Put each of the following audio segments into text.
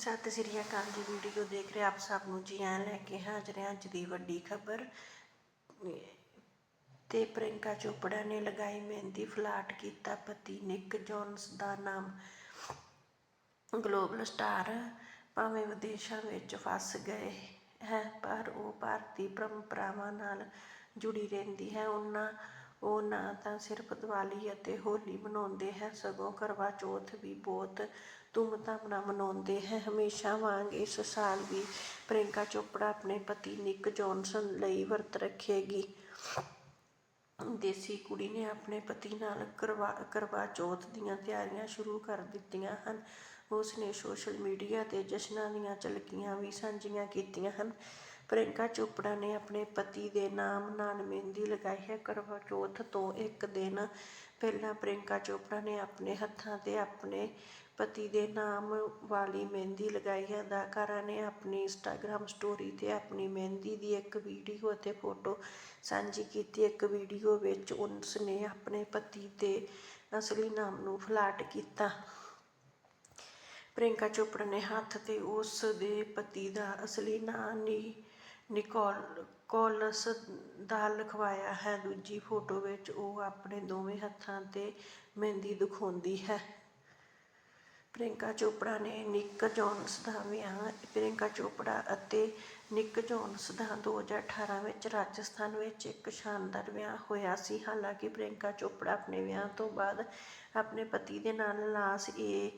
ਸਤਿ ਸ੍ਰੀ ਅਕਾਲ ਜੀ, ਵੀਡੀਓ ਦੇਖ ਰਹੇ ਆਪ ਸਭ ਨੂੰ ਜੀ ਆਇਆਂ ਲੈ ਕੇ ਹਾਜ਼ਰ ਹਾਂ ਅੱਜ ਦੀ ਵੱਡੀ ਖਬਰ। ਤੇ ਪ੍ਰਿੰਕਾ ਚੋਪੜਾ ਨੇ ਲਗਾਈ ਮਹਿੰਦੀ, ਫਲਾਟ ਕੀਤਾ ਪਤੀ ਨਿਕ ਜੋਨਸ ਦਾ ਨਾਮ। ਗਲੋਬਲ ਸਟਾਰ ਭਾਵੇਂ ਵਿਦੇਸ਼ਾਂ ਵਿੱਚ ਫਸ ਗਏ ਹੈ, ਪਰ ਉਹ ਭਾਰਤੀ ਪਰੰਪਰਾਵਾਂ ਨਾਲ ਜੁੜੀ ਰਹਿੰਦੀ ਹੈ। ਉਹਨਾਂ ਉਹ ਨਾ ਤਾਂ ਸਿਰਫ ਦੀਵਾਲੀ ਅਤੇ ਹੋਲੀ ਮਨਾਉਂਦੇ ਹੈ, ਸਗੋਂ ਕਰਵਾ ਚੌਥ ਵੀ ਬਹੁਤ ਧੂਮਧਾਮ ਨਾਲ ਮਨਾਉਂਦੇ ਹੈ। ਹਮੇਸ਼ਾ ਵਾਂਗ ਇਸ ਸਾਲ ਵੀ ਪ੍ਰਿੰਕਾ ਚੋਪੜਾ ਆਪਣੇ ਪਤੀ ਨਿਕ ਜੌਨਸਨ ਲਈ ਵਰਤ ਰੱਖੇਗੀ। ਦੇਸੀ ਕੁੜੀ ਨੇ ਆਪਣੇ ਪਤੀ ਨਾਲ ਕਰਵਾ ਕਰਵਾ ਚੌਥ ਦੀਆਂ ਤਿਆਰੀਆਂ ਸ਼ੁਰੂ ਕਰ ਦਿੱਤੀਆਂ ਹਨ। ਉਸ ਨੇ ਸੋਸ਼ਲ ਮੀਡੀਆ ਤੇ ਜਸ਼ਨਾਂ ਦੀਆਂ ਝਲਕੀਆਂ ਵੀ ਸਾਂਝੀਆਂ ਕੀਤੀਆਂ ਹਨ। ਪ੍ਰਿੰਕਾ ਚੋਪੜਾ ਨੇ ਆਪਣੇ ਪਤੀ ਦੇ ਨਾਮ ਨਾਲ ਮਹਿੰਦੀ ਲਗਾਈ ਹੈ। ਕਰਵਾ ਚੌਥ ਤੋਂ ਇੱਕ ਦਿਨ ਪਹਿਲਾਂ ਪ੍ਰਿੰਕਾ ਚੋਪੜਾ ਨੇ ਆਪਣੇ ਹੱਥਾਂ ਤੇ ਆਪਣੇ ਪਤੀ ਦੇ ਨਾਮ ਵਾਲੀ ਮਹਿੰਦੀ ਲਗਾਈ ਹੈ। ਅਦਾਕਾਰਾ ਨੇ ਆਪਣੀ ਇੰਸਟਾਗ੍ਰam ਸਟੋਰੀ ਤੇ ਆਪਣੀ ਮਹਿੰਦੀ ਦੀ ਇੱਕ ਵੀਡੀਓ ਅਤੇ ਫੋਟੋ ਸਾਂਝੀ ਕੀਤੀ। ਇੱਕ ਵੀਡੀਓ ਵਿੱਚ ਉਸ ਨੇ ਆਪਣੇ ਪਤੀ ਦੇ ਅਸਲੀ ਨਾਮ ਨੂੰ ਫਲਾਟ ਕੀਤਾ। ਪ੍ਰਿੰਕਾ ਚੋਪੜਾ ਨੇ ਹੱਥ ਤੇ ਉਸ ਦੇ ਪਤੀ ਦਾ ਅਸਲੀ ਨਾਂ ਨੀ ਨਿਕੋਲ ਕੋਲਸ ਦਾ ਲਿਖਵਾਇਆ ਹੈ। ਦੂਜੀ ਫੋਟੋ ਵਿੱਚ ਉਹ ਆਪਣੇ ਦੋਵੇਂ ਹੱਥਾਂ ਤੇ ਮਹਿੰਦੀ ਦਿਖਾਉਂਦੀ ਹੈ। ਪ੍ਰਿੰਕਾ ਚੋਪੜਾ ਨੇ ਨਿਕ ਜੋਨਸ ਦਾ ਵਿਆਹ ਪ੍ਰਿੰਕਾ ਚੋਪੜਾ ਅਤੇ ਨਿਕ ਜੋਨਸ ਦਾ 2018 ਵਿੱਚ ਰਾਜਸਥਾਨ ਵਿੱਚ ਇੱਕ ਸ਼ਾਨਦਾਰ ਵਿਆਹ ਹੋਇਆ ਸੀ। ਹਾਲਾਂਕਿ ਪ੍ਰਿੰਕਾ ਚੋਪੜਾ ਆਪਣੇ ਵਿਆਹ ਤੋਂ ਬਾਅਦ ਆਪਣੇ ਪਤੀ ਦੇ ਨਾਲ ਲਾਸ ਏ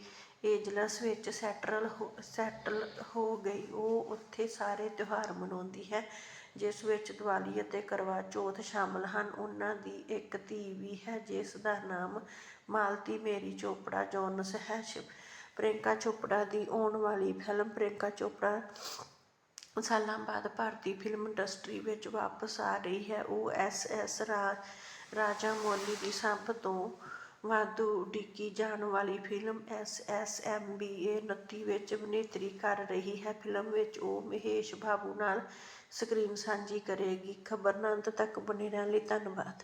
ਏਜਲਸ ਵਿੱਚ ਸੈਟਲ ਸੈਟਲ ਹੋ ਗਈ। ਉਹ ਉੱਥੇ ਸਾਰੇ ਤਿਉਹਾਰ ਮਨਾਉਂਦੀ ਹੈ, ਜਿਸ ਵਿੱਚ ਦੀਵਾਲੀ ਅਤੇ ਕਰਵਾ ਚੌਥ ਸ਼ਾਮਲ ਹਨ। ਉਹਨਾਂ ਦੀ ਇੱਕ ਧੀ ਵੀ ਹੈ, ਜਿਸ ਦਾ ਨਾਮ ਮਾਲਤੀ ਮੇਰੀ ਚੋਪੜਾ ਜੋਨਸ ਹੈ। ਸ਼ਿਵ ਪ੍ਰਿੰਕਾ ਚੋਪੜਾ ਦੀ ਆਉਣ ਵਾਲੀ ਫਿਲਮ ਪ੍ਰਿੰਕਾ ਚੋਪੜਾ ਸਾਲਾਂ ਬਾਅਦ ਭਾਰਤੀ ਫਿਲਮ ਇੰਡਸਟਰੀ ਵਿੱਚ ਵਾਪਸ ਆ ਰਹੀ ਹੈ। ਉਹ ਐਸ ਐਸ ਰਾਜਾ ਮੌਲੀ ਦੀ ਸਭ ਤੋਂ ਵਾਧੂ ਉਡੀਕੀ ਜਾਣ ਵਾਲੀ film S S M B A 29 ਵਿੱਚ ਅਭਿਨੇਤਰੀ ਕਰ ਰਹੀ ਹੈ। ਫਿਲਮ ਵਿੱਚ ਉਹ ਮਹੇਸ਼ ਬਾਬੂ ਨਾਲ ਸਕਰੀਨ ਸਾਂਝੀ ਕਰੇਗੀ। ਖਬਰ ਨਾਲ ਅੰਤ ਤੱਕ ਬਣੇ ਰਹਿਣ ਲਈ ਧੰਨਵਾਦ।